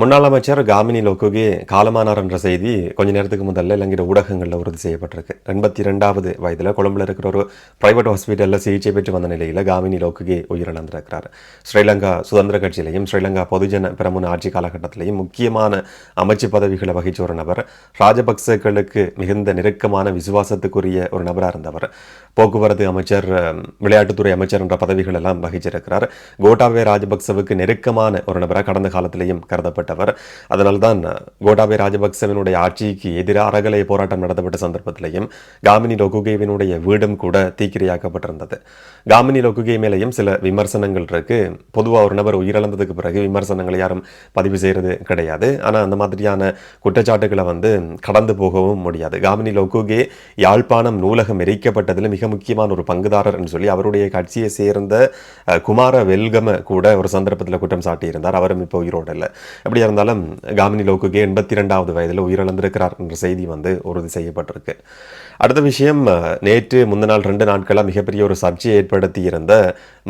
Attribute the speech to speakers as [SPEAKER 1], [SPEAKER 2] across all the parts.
[SPEAKER 1] முன்னாள் அமைச்சர் காமினி லோக்குகே காலமானார் என்ற செய்தி கொஞ்ச நேரத்துக்கு முதல்ல இலங்கை ஊடகங்களில் உறுதி செய்யப்பட்டிருக்கு. எண்பத்தி ரெண்டாவது வயதில் கொழும்பில் இருக்கிற ஒரு பிரைவேட் ஹாஸ்பிட்டலில் சிகிச்சை பெற்று வந்த நிலையில் காமினி லோக்குகே உயிரிழந்திருக்கிறார். ஸ்ரீலங்கா சுதந்திர கட்சியிலையும் ஸ்ரீலங்கா பொதுஜன பிரமுன ஆட்சி காலகட்டத்திலையும் முக்கியமான அமைச்சு பதவிகளை வகிச்ச ஒரு நபர் ராஜபக்சேக்களுக்கு மிகுந்த நெருக்கமான விசுவாசத்துக்குரிய ஒரு நபராக இருந்தவர். போக்குவரத்து அமைச்சர் விளையாட்டுத்துறை அமைச்சர் என்ற பதவிகள் எல்லாம் வகிச்சிருக்கிறார். கோட்டாபே ராஜபக்சவுக்கு நெருக்கமான ஒரு நபராக கடந்த காலத்திலேயும் கருதப்பட்டவர் அதனால்தான் கோட்டாபே ராஜபக்சவினுடைய ஆட்சிக்கு எதிராக அறகலை போராட்டம் நடத்தப்பட்ட சந்தர்ப்பத்திலையும் காமினி லொகுகேவினுடைய வீடும் கூட தீக்கிரையாக்கப்பட்டிருந்தது. காமினி லொகுகே மேலேயும் சில விமர்சனங்கள் இருக்கு. பொதுவாக ஒரு நபர் உயிரிழந்ததுக்கு பிறகு விமர்சனங்களை யாரும் பதிவு செய்கிறது கிடையாது. ஆனால் அந்த மாதிரியான குற்றச்சாட்டுகளை வந்து கடந்து போகவும் முடியாது. காமினி லொகுகே யாழ்ப்பாணம் நூலகம் எரிக்கப்பட்டதில் மிக முக்கியமான ஒரு பங்குதாரர்னு சொல்லி அவருடைய கட்சியை சேர்ந்த குமார வெல்கம கூட ஒரு சந்தர்ப்பத்தில் குற்றம் சாட்டியிருந்தார். அவரும் இப்போ உயிரோடு இல்லை. எப்படியா இருந்தாலும் காமினி லோக்குகே எண்பத்தி ரெண்டாவது வயதில் உயிரிழந்திருக்கிறார் என்ற செய்தி வந்து உறுதி செய்யப்பட்டிருக்கு. அடுத்த விஷயம் நேற்று முந்த நாள் ரெண்டு நாட்களாக மிகப்பெரிய ஒரு சர்ச்சையை ஏற்படுத்தி இருந்த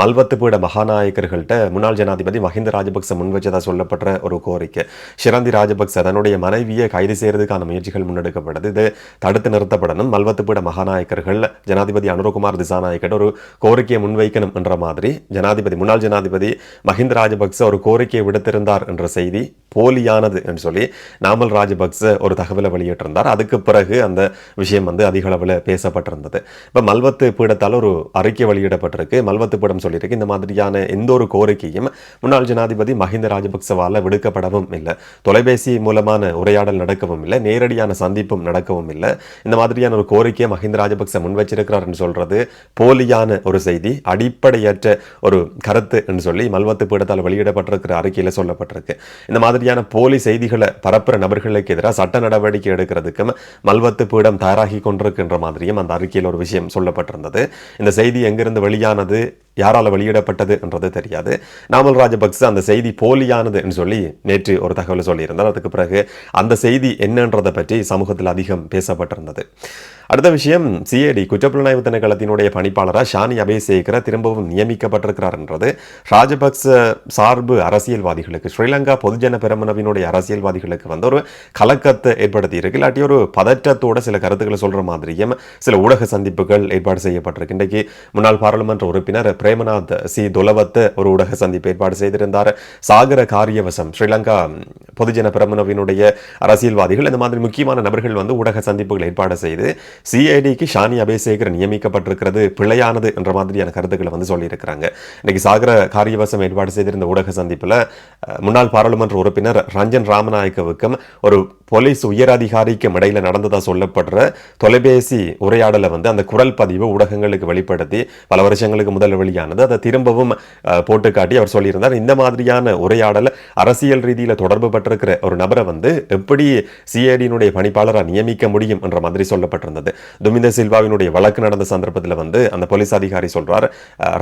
[SPEAKER 1] மல்வத்துப்பீட மகாநாயக்கர்கள்ட்ட முன்னாள் ஜனாதிபதி மஹிந்த ராஜபக்ச முன்வச்சதாக சொல்லப்பட்ட ஒரு கோரிக்கை. ஷிரந்தி ராஜபக்ச தன்னுடைய மனைவியை கைது செய்யறதுக்கான முயற்சிகள் முன்னெடுக்கப்பட்டது. இது தடுத்து நிறுத்தப்படணும். மல்வத்துப்பீட மகாநாயக்கர்கள் ஜனாதிபதி அனுரகுமார் திசாநாயக்கிட்ட ஒரு கோரிக்கையை முன்வைக்கணும் என்ற மாதிரி ஜனாதிபதி முன்னாள் ஜனாதிபதி மஹிந்த ராஜபக்ச ஒரு கோரிக்கையை விடுத்திருந்தார் என்ற செய்தி போலியானது என்று சொல்லி நாமல் ராஜபக்ச ஒரு தகவலை வெளியிட்டிருந்தார். அதுக்கு பிறகு அந்த விஷயம் வந்து அதிக அளவில் பேசப்பட்டிருந்தது. இப்போ மல்வத்து பீடத்தால் ஒரு அறிக்கை வெளியிடப்பட்டிருக்கு. மல்வத்து பீடம் சொல்லியிருக்கு. இந்த மாதிரியான எந்த ஒரு கோரிக்கையும் முன்னாள் ஜனாதிபதி மஹிந்த ராஜபக்சவால் விடுக்கப்படவும் இல்லை. தொலைபேசி மூலமான உரையாடல் நடக்கவும் இல்லை. நேரடியான சந்திப்பும் நடக்கவும் இல்லை. இந்த மாதிரியான ஒரு கோரிக்கையை மஹிந்த ராஜபக்ச முன் வச்சிருக்கிறார்னு சொல்றது போலியான ஒரு செய்தி அடிப்படையற்ற ஒரு கருத்து என்று சொல்லி மல்வத்து பீடத்தால் வெளியிடப்பட்டிருக்கிற அறிக்கையில் சொல்லப்பட்டிருக்கு. இந்த மாதிரியான போலி செய்திகளை பரப்புற நபர்களுக்கு எதிராக சட்ட நடவடிக்கை எடுக்கிறதுக்கும் மல்வத்து பீடம் தயாராகி கொண்டிருக்கின்ற மாதிரியும் அந்த அறிக்கையில் ஒரு விஷயம் சொல்லப்பட்டிருந்தது. இந்த செய்தி எங்கிருந்து வெளியானது? யாரால் வெளியிடப்பட்டது என்றது தெரியாது. நாமல் ராஜபக்ச அந்த செய்தி போலியானது என்று சொல்லி நேற்று ஒரு தகவல் சொல்லியிருந்தார். அதுக்கு பிறகு அந்த செய்தி என்னன்றதை பற்றி சமூகத்தில் அதிகம் பேசப்பட்டிருந்தது. அடுத்த விஷயம் சிஏடி குற்றப்புலனாய்வு திணைக்களத்தினுடைய பணிப்பாளராக ஷானி அபேசேகர திரும்பவும் நியமிக்கப்பட்டிருக்கிறார் என்றது. ராஜபக்ச சார்பு அரசியல்வாதிகளுக்கு ஸ்ரீலங்கா பொதுஜன பெருமனவினுடைய அரசியல்வாதிகளுக்கு வந்து ஒரு கலக்கத்தை ஏற்படுத்தி இருக்கு. இல்லாட்டி ஒரு பதற்றத்தோட சில கருத்துக்களை சொல்ற மாதிரியும் சில ஊடக சந்திப்புகள் ஏற்பாடு செய்யப்பட்டிருக்கு. இன்றைக்கு முன்னாள் பாராளுமன்ற உறுப்பினர் பிரேமநாத் சி. துலவத்து ஒரு ஊடக சந்திப்பு ஏற்பாடு செய்திருந்தார். சாகர காரியவசம் ஸ்ரீலங்கா பொதுஜன பெரமுனவினுடைய அரசியல்வாதிகள் இந்த மாதிரி முக்கியமான நபர்கள் வந்து ஊடக சந்திப்புகள் ஏற்பாடு செய்து சிஐடிக்கு ஷானி அபேசேகர் நியமிக்கப்பட்டிருக்கிறது பிழையானது என்ற மாதிரியான கருத்துக்களை வந்து சொல்லியிருக்கிறாங்க. இன்னைக்கு சாகர காரியவசம் ஏற்பாடு செய்திருந்த ஊடக சந்திப்பில் முன்னாள் பாராளுமன்ற உறுப்பினர் ரஞ்சன் ராமநாயக்கவுக்கும் ஒரு போலீஸ் உயரதிகாரிக்கும் இடையில நடந்ததாக சொல்லப்படுற தொலைபேசி உரையாடலை வந்து அந்த குரல் பதிவு ஊடகங்களுக்கு வெளிப்படுத்தி பல வருஷங்களுக்கு முதல் முதல்ல வெளியானது அதை திரும்பவும் போட்டு காட்டி அவர் சொல்லியிருந்தார் இந்த மாதிரியான உரையாடலை அரசியல் ரீதியில் தொடர்பு பட்டிருக்கிற ஒரு நபரை வந்து எப்படி சிஐடியினுடைய பணிப்பாளராக நியமிக்க முடியும் என்ற மாதிரி சொல்லப்பட்டிருந்தது. துமிந்த சில்வாவினுடைய வழக்கு நடந்த சந்தர்ப்பத்தில் வந்து அந்த போலீஸ் அதிகாரி சொல்றார்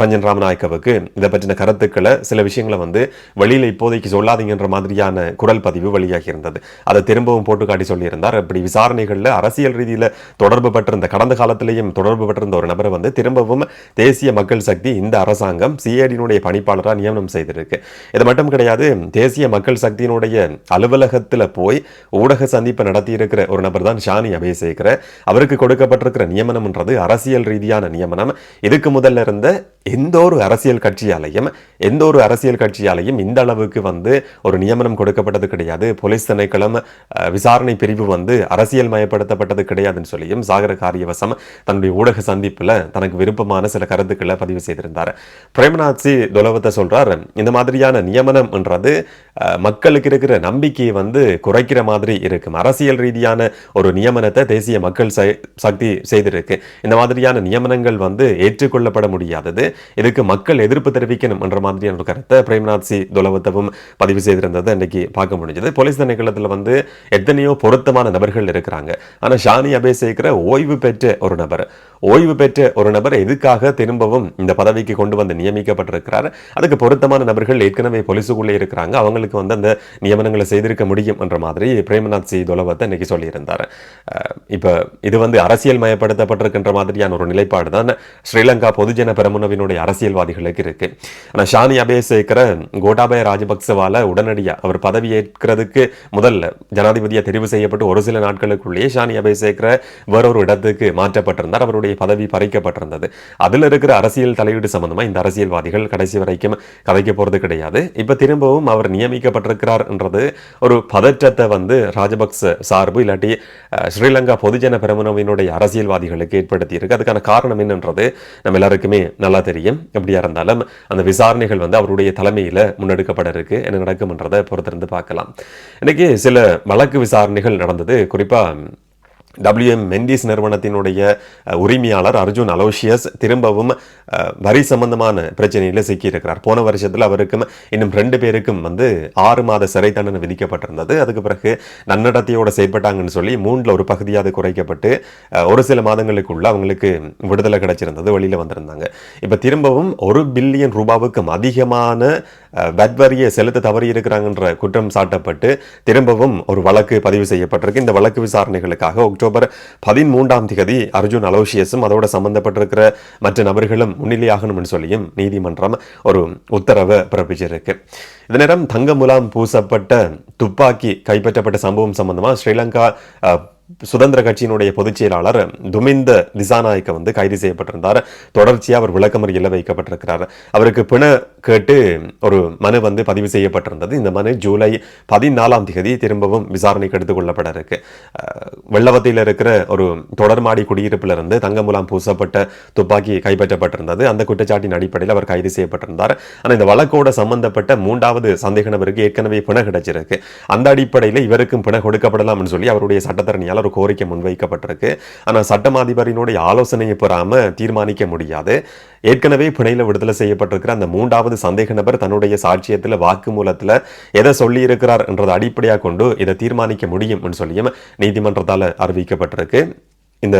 [SPEAKER 1] ரஞ்சன் ராமநாயக்கவுக்கு இதை பற்றின கருத்துக்களை சில விஷயங்களை வந்து வெளியில் இப்போதைக்கு சொல்லாதீங்கன்ற மாதிரியான குரல் பதிவு வெளியாகி இருந்தது. அதை திரும்பவும் போட்டு காட்டி சொல்லியிருந்தார். இப்படி விசாரணைகளில் அரசியல் ரீதியில் தொடர்பு பட்டிருந்த கடந்த காலத்திலேயும் தொடர்பு பட்டிருந்த ஒரு நபரை வந்து திரும்பவும் தேசிய மக்கள் சக்தி இந்த அரசாங்கம் சிஐடியினுடைய பணிப்பாளராக நியமனம் செய்திருக்கு. இது மட்டும் கிடையாது தேசிய மக்கள் சக்தியினுடைய அலுவலகத்தில் போய் ஊடக சந்திப்பு நடத்தியிருக்கிற ஒரு நபர் தான் ஷானி அபேசேகர அவருக்கு கொடுக்கப்பட்டிருக்கிற நியமனம்ன்றது அரசியல் ரீதியான நியமனம். இதுக்கு முதல்ல இருந்த எந்த ஒரு அரசியல் கட்சியாலையும் எந்த ஒரு அரசியல் கட்சியாலையும் இந்த அளவுக்கு வந்து ஒரு நியமனம் கொடுக்கப்பட்டது கிடையாது. போலீஸ் திணைக்களம் விசாரணை பிரிவு வந்து அரசியல் மயப்படுத்தப்பட்டது கிடையாதுன்னு சொல்லியும் சாகர காரியவசம் தன்னுடைய ஊடக சந்திப்புல தனக்கு விருப்பமான சில கருத்துக்களை பதிவு செய்திருந்தார். பிரேமநாத் சி துலவத்தை சொல்றார். இந்த மாதிரியான நியமனம்ன்றது என்றது மக்களுக்கு இருக்கிற நம்பிக்கையை வந்து குறைக்கிற மாதிரி இருக்கும். அரசியல் ரீதியான ஒரு நியமனத்தை தேசிய மக்கள் சக்தி செய்திருக்கு. இந்த மாதிரியான நியமனங்கள் வந்து ஏற்றுக்கொள்ளப்பட முடியாதது. இதுக்கு மக்கள் எதிர்ப்பு தெரிவிக்கணும் என்ற மாதிரியான ஒரு கருத்தை பிரேம்நாத் சி துலவத்தவும் பதிவு செய்திருந்ததை இன்னைக்கு பார்க்க முடிஞ்சது. போலீஸ் திணைக்களத்தில் வந்து எத்தனையோ பொருத்தமான நபர்கள் இருக்கிறாங்க. ஆனா ஷானி அபேசேகர ஓய்வு பெற்ற ஒரு நபர். ஓய்வு பெற்ற ஒரு நபர் எதுக்காக திரும்பவும் இந்த பதவிக்கு கொண்டு வந்து நியமிக்கப்பட்டிருக்கிறார்? அதுக்கு பொருத்தமான நபர்கள் ஏற்கனவே போலீஸுக்குள்ளே இருக்கிறாங்க. அவங்கள அதிகாரிகளுக்கு வந்து அந்த நியமனங்களை செய்திருக்க முடியும் என்ற மாதிரி பிரேமநாத் சி தொலவத்தை இன்னைக்கு சொல்லியிருந்தார். இப்போ இது வந்து அரசியல் மயப்படுத்தப்பட்டிருக்கின்ற மாதிரியான ஒரு நிலைப்பாடு தான் ஸ்ரீலங்கா பொதுஜன பெரமுனவினுடைய அரசியல்வாதிகளுக்கு இருக்கு. ஆனால் ஷானி அபேசேகர கோட்டாபய ராஜபக்சவால உடனடியாக அவர் பதவியேற்கிறதுக்கு முதல்ல ஜனாதிபதியாக தெரிவு செய்யப்பட்டு ஒரு சில நாட்களுக்குள்ளேயே ஷானி அபேசேகர வேறொரு இடத்துக்கு மாற்றப்பட்டிருந்தார். அவருடைய பதவி பறிக்கப்பட்டிருந்தது. அதில் இருக்கிற அரசியல் தலையீடு சம்பந்தமாக இந்த அரசியல்வாதிகள் கடைசி வரைக்கும் கதைக்க போகிறது கிடையாது. இப்போ திரும்பவும் அவர் நியமி நியமிக்கப்பட்டிருக்கிறார் என்றது ஒரு பதற்றத்தை வந்து ராஜபக்ச சார்பு இல்லாட்டி ஸ்ரீலங்கா பொதுஜன பெருமனவினுடைய அரசியல்வாதிகளுக்கு ஏற்படுத்தி இருக்கு அதுக்கான காரணம் என்னன்றது நம்ம எல்லாருக்குமே நல்லா தெரியும். எப்படியா இருந்தாலும் அந்த விசாரணைகள் வந்து அவருடைய தலைமையில் முன்னெடுக்கப்பட இருக்கு என்ன நடக்கும்ன்றதை பொறுத்திருந்து பார்க்கலாம். இன்னைக்கு சில வழக்கு விசாரணைகள் நடந்தது. குறிப்பா டபிள்யூஎம் மெண்டிஸ் நிறுவனத்தினுடைய உரிமையாளர் அர்ஜுன் அலோஷியஸ் திரும்பவும் வரி சம்பந்தமான பிரச்சனையில் சிக்கியிருக்கிறார். போன வருஷத்தில் அவருக்கும் இன்னும் ரெண்டு பேருக்கும் வந்து ஆறு மாத சிறை தண்டனை விதிக்கப்பட்டிருந்தது. அதுக்கு பிறகு நன்னடத்தையோடு செயற்பட்டாங்கன்னு சொல்லி மூன்றில் ஒரு பகுதியாக குறைக்கப்பட்டு ஒரு சில மாதங்களுக்குள்ள அவங்களுக்கு விடுதலை கிடைச்சிருந்தது வெளியில் வந்திருந்தாங்க. இப்போ திரும்பவும் ஒரு பில்லியன் ரூபாவுக்கும் அதிகமான அஹ், செலுத்த தவறி இருக்கிறாங்கன்ற குற்றம் சாட்டப்பட்டு திரும்பவும் ஒரு வழக்கு பதிவு செய்யப்பட்டிருக்கு. இந்த வழக்கு விசாரணைகளுக்காக அக்டோபர் பதிமூன்றாம் தேதி அர்ஜுன் அலோஷியஸும் அதோட சம்பந்தப்பட்டிருக்கிற மற்ற நபர்களும் முன்னிலையாகணும்னு சொல்லியும் நீதிமன்றம் ஒரு உத்தரவை பிறப்பிச்சிருக்கு. இந்த நேரம் தங்க முலாம் பூசப்பட்ட துப்பாக்கி கைப்பற்றப்பட்ட சம்பவம் சம்பந்தமா ஸ்ரீலங்கா சுதந்திர கட்சியினுடைய பொதுச் செயலாளர் துமிந்த திசாநாயக்க வந்து கைது செய்யப்பட்டிருந்தார். தொடர்ச்சியாக அவர் விளக்கமறியில் வைக்கப்பட்டிருக்கிறார். அவருக்கு பிண கேட்டு ஒரு மனு வந்து பதிவு செய்யப்பட்டிருந்தது. இந்த மனு ஜூலை பதினாலாம் தேதி திரும்பவும் விசாரணைக்கு எடுத்துக் கொள்ளப்பட இருக்கு வெள்ளவத்தில் இருக்கிற ஒரு தொடர்மாடி குடியிருப்பிலிருந்து தங்கமுலாம் பூசப்பட்ட துப்பாக்கி கைப்பற்றப்பட்டிருந்தது. அந்த குற்றச்சாட்டின் அடிப்படையில் அவர் கைது செய்யப்பட்டிருந்தார். ஆனால் இந்த வழக்கோட சம்பந்தப்பட்ட மூன்றாவது சந்தேக நபருக்கு ஏற்கனவே பிண கிடைச்சிருக்கு. அந்த அடிப்படையில் இவருக்கும் பிண கொடுக்கப்படலாம்னு சொல்லி அவருடைய சட்டத்தரணியால் ஒரு கோரிக்கை முன்வைக்கப்பட்டிருக்கு. ஆனால் சட்டம் அதிபரினுடைய ஆலோசனையை பெறாமல் தீர்மானிக்க முடியாது. ஏற்கனவே பிணையில் விடுதலை செய்யப்பட்டிருக்கிற அந்த மூன்றாவது சந்தேக நபர் தன்னுடைய சாட்சியத்தில் வாக்குமூலத்தில் எதை சொல்லியிருக்கிறார் என்றதை அடிப்படையாக கொண்டு இதை தீர்மானிக்க முடியும் சொல்லியும் நீதிமன்றத்தால் அறிவிக்கப்பட்டிருக்கு. இந்த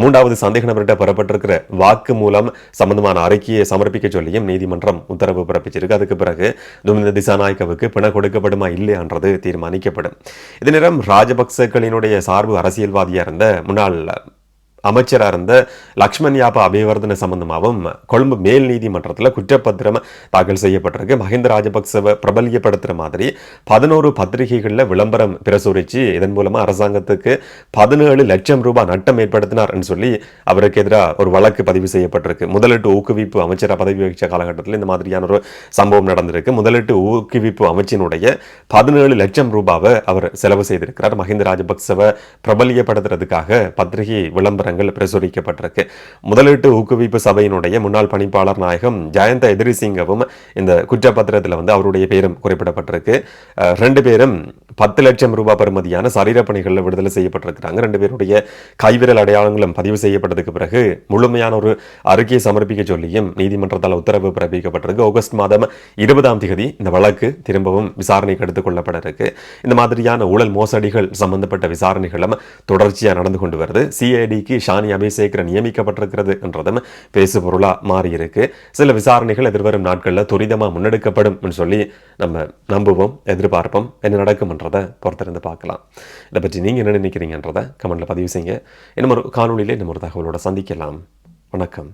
[SPEAKER 1] மூன்றாவது சந்தேக நபர்கிட்ட பெறப்பட்டிருக்கிற வாக்கு மூலம் சம்பந்தமான அறிக்கையை சமர்ப்பிக்க சொல்லியும் நீதிமன்றம் உத்தரவு பிறப்பிச்சிருக்கு. அதுக்கு பிறகு துமிந்த திசாநாயக்கவுக்கு பிண கொடுக்கப்படுமா இல்லையான்றது தீர்மானிக்கப்படும். இதே நேரம் ராஜபக்சக்களினுடைய சார்பு அரசியல்வாதியாக இருந்த முன்னாள் அமைச்சராக இருந்த லக்ஷ்மண் யாப்பா அபிவர்தன சம்பந்தமாகவும் கொழும்பு மேல் நீதிமன்றத்தில் குற்றப்பத்திரம் தாக்கல் செய்யப்பட்டிருக்கு. மஹிந்த ராஜபக்சவை பிரபல்யப்படுத்துகிற மாதிரி பதினோரு பத்திரிகைகளில் விளம்பரம் பிரசுரித்து இதன் மூலமாக அரசாங்கத்துக்கு பதினேழு லட்சம் ரூபாய் நட்டம் ஏற்படுத்தினார்னு சொல்லி அவருக்கு எதிராக ஒரு வழக்கு பதிவு செய்யப்பட்டிருக்கு. முதலீட்டு ஊக்குவிப்பு அமைச்சராக பதவி வகித்த காலகட்டத்தில் இந்த மாதிரியான ஒரு சம்பவம் நடந்திருக்கு. முதலீட்டு ஊக்குவிப்பு அமைச்சினுடைய பதினேழு லட்சம் ரூபாவை அவர் செலவு செய்திருக்கிறார். மஹிந்த ராஜபக்சவை பிரபல்யப்படுத்துறதுக்காக பத்திரிகை விளம்பரங்கள் பிரசுரிக்கப்பட்டிருக்கு. முதலீட்டு ஊக்குவிப்பு சபையினுடைய முன்னாள் பணிப்பாளர் நாயகம் ஜயந்த எதிரிசிங்கவும் இந்த குற்றப்பத்திரத்தில் வந்து அவருடைய பேரும் குறிப்பிடப்பட்டிருக்கு. ரெண்டு பேரும் பத்து லட்சம் ரூபாய் பெறுமதியான சரீர பணிகளில் விடுதலை செய்யப்பட்டிருக்கிறாங்க. ரெண்டு பேருடைய கைவிரல் அடையாளங்களும் பதிவு செய்யப்பட்டதுக்கு பிறகு முழுமையான ஒரு அறிக்கையை சமர்ப்பிக்க சொல்லியும் நீதிமன்றத்தால் உத்தரவு பிறப்பிக்கப்பட்டிருக்கு. ஆகஸ்ட் மாதம் இருபதாம் தேதி இந்த வழக்கு திரும்பவும் விசாரணைக்கு எடுத்துக் கொள்ளப்பட இருக்கு இந்த மாதிரியான ஊழல் மோசடிகள் சம்பந்தப்பட்ட விசாரணைகளும் தொடர்ச்சியாக நடந்து கொண்டு வருது. சிஐடிக்கு ஷானி அபிஷேகர் நியமிக்கப்பட்டிருக்கிறது என்றதும் பேசு பொருளா மாறி இருக்கு சில விசாரணைகள் எதிர்வரும் நாட்களில் துரிதமாக முன்னெடுக்கப்படும் சொல்லி நம்ம நம்புவோம் எதிர்பார்ப்போம் என்ன நடக்கும்ன்றதை பொறுத்திருந்து பார்க்கலாம். இதை பற்றி நீங்கள் என்ன நினைக்கிறீங்கன்றதை கமெண்ட்ல பதிவு செய்யுங்க. இன்னும் ஒரு காணொலியில் இன்னும் ஒரு தகவலோட சந்திக்கலாம். வணக்கம்.